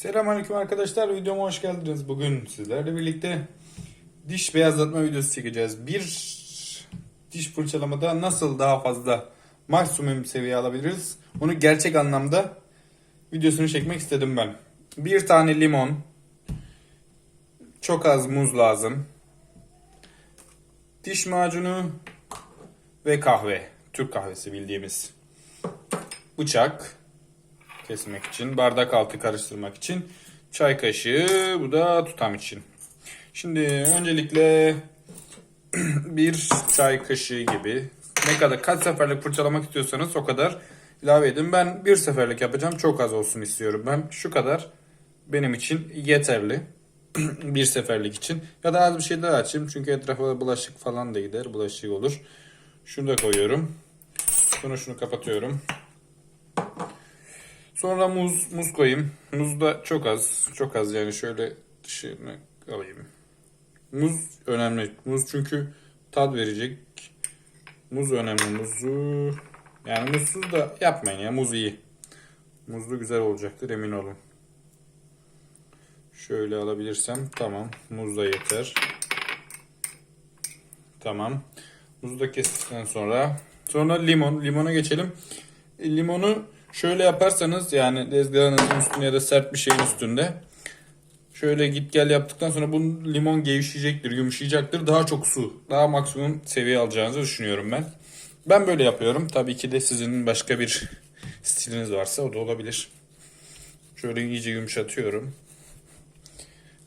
Selamünaleyküm arkadaşlar. Videoma hoş geldiniz. Bugün sizlerle birlikte diş beyazlatma videosu çekeceğiz. Bir diş fırçalamada nasıl daha fazla maksimum seviye alabiliriz? Onu gerçek anlamda videosunu çekmek istedim ben. Bir tane limon, çok az muz lazım. Diş macunu ve kahve. Türk kahvesi bildiğimiz. Bıçak, kesmek için, bardak altı karıştırmak için, çay kaşığı, bu da tutam için. Şimdi öncelikle bir çay kaşığı gibi ne kadar kaç seferlik fırçalamak istiyorsanız o kadar ilave edin. Ben bir seferlik yapacağım. Çok az olsun istiyorum. Ben şu kadar benim için yeterli. bir seferlik için. Ya da az bir şey daha açayım. Çünkü etrafa bulaşık falan da gider. Bulaşık olur. Şunu da koyuyorum. Sonra şunu kapatıyorum. Sonra muz, muz koyayım. Muz da çok az. Çok az yani şöyle dışını alayım. Muz önemli. Muz çünkü tat verecek. Muz önemli. Muzu yani muzsuz da yapmayın ya. Muz iyi. Muzlu güzel olacaktır emin olun. Şöyle alabilirsem tamam. Muz da yeter. Tamam. Muzu da kestikten sonra sonra limon. Limona geçelim. E, Limonu şöyle yaparsanız yani tezgahınızın üstünde ya da sert bir şeyin üstünde şöyle git gel yaptıktan sonra bu limon gevşeyecektir, yumuşayacaktır. Daha çok su, daha maksimum seviye alacağınızı düşünüyorum ben. Ben böyle yapıyorum. Tabii ki de sizin başka bir stiliniz varsa o da olabilir. Şöyle iyice yumuşatıyorum.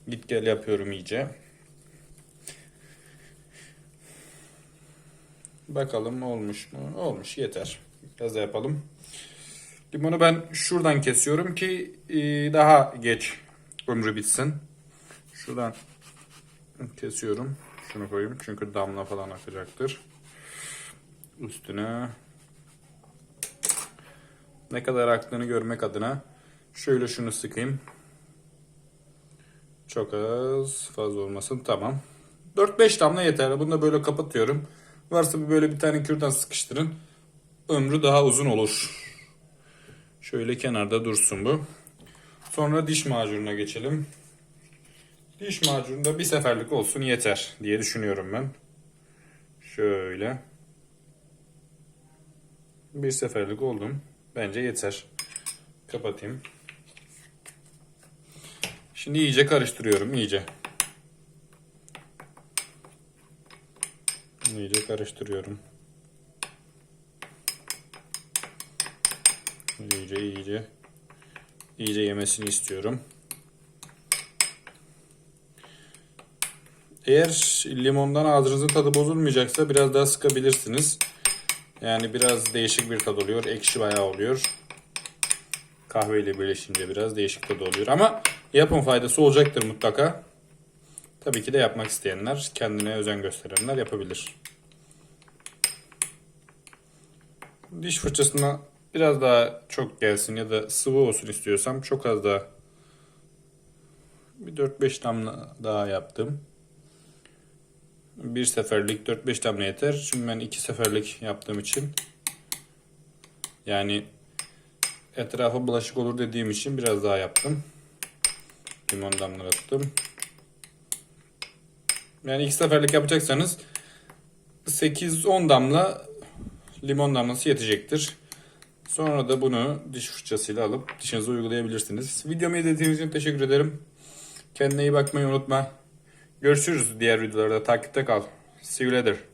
Git gel yapıyorum iyice. Bakalım olmuş mu? Olmuş yeter. Biraz da yapalım. Limonu ben şuradan kesiyorum ki e, daha geç ömrü bitsin. Şuradan kesiyorum. Şunu koyayım çünkü damla falan akacaktır. Üstüne ne kadar aktığını görmek adına şöyle şunu sıkayım. Çok az fazla olmasın tamam. 4-5 damla yeter. Bunu da böyle kapatıyorum. Varsa böyle bir tane kürdan sıkıştırın. Ömrü daha uzun olur. Şöyle kenarda dursun bu. Sonra diş macununa geçelim. Diş macununda bir seferlik olsun yeter diye düşünüyorum ben. Şöyle. Bir seferlik oldum. Bence yeter. Kapatayım. Şimdi iyice karıştırıyorum iyice. İyice karıştırıyorum. İyice iyice iyice yemesini istiyorum. Eğer limondan ağzınızın tadı bozulmayacaksa biraz daha sıkabilirsiniz. Yani biraz değişik bir tad oluyor. Ekşi bayağı oluyor. Kahveyle birleşince biraz değişik tadı oluyor. Ama yapın faydası olacaktır mutlaka. Tabii ki de yapmak isteyenler, kendine özen gösterenler yapabilir. Diş fırçasına biraz daha çok gelsin ya da sıvı olsun istiyorsam çok az daha bir 4-5 damla daha yaptım. Bir seferlik 4-5 damla yeter. Çünkü ben iki seferlik yaptığım için yani etrafa bulaşık olur dediğim için biraz daha yaptım. Limon damlattım. Yani iki seferlik yapacaksanız 8-10 damla limon damlası yetecektir. Sonra da bunu diş fırçasıyla alıp dişinize uygulayabilirsiniz. Videomu izlediğiniz için teşekkür ederim. Kendine iyi bakmayı unutma. Görüşürüz diğer videolarda. Takipte kal. See you later.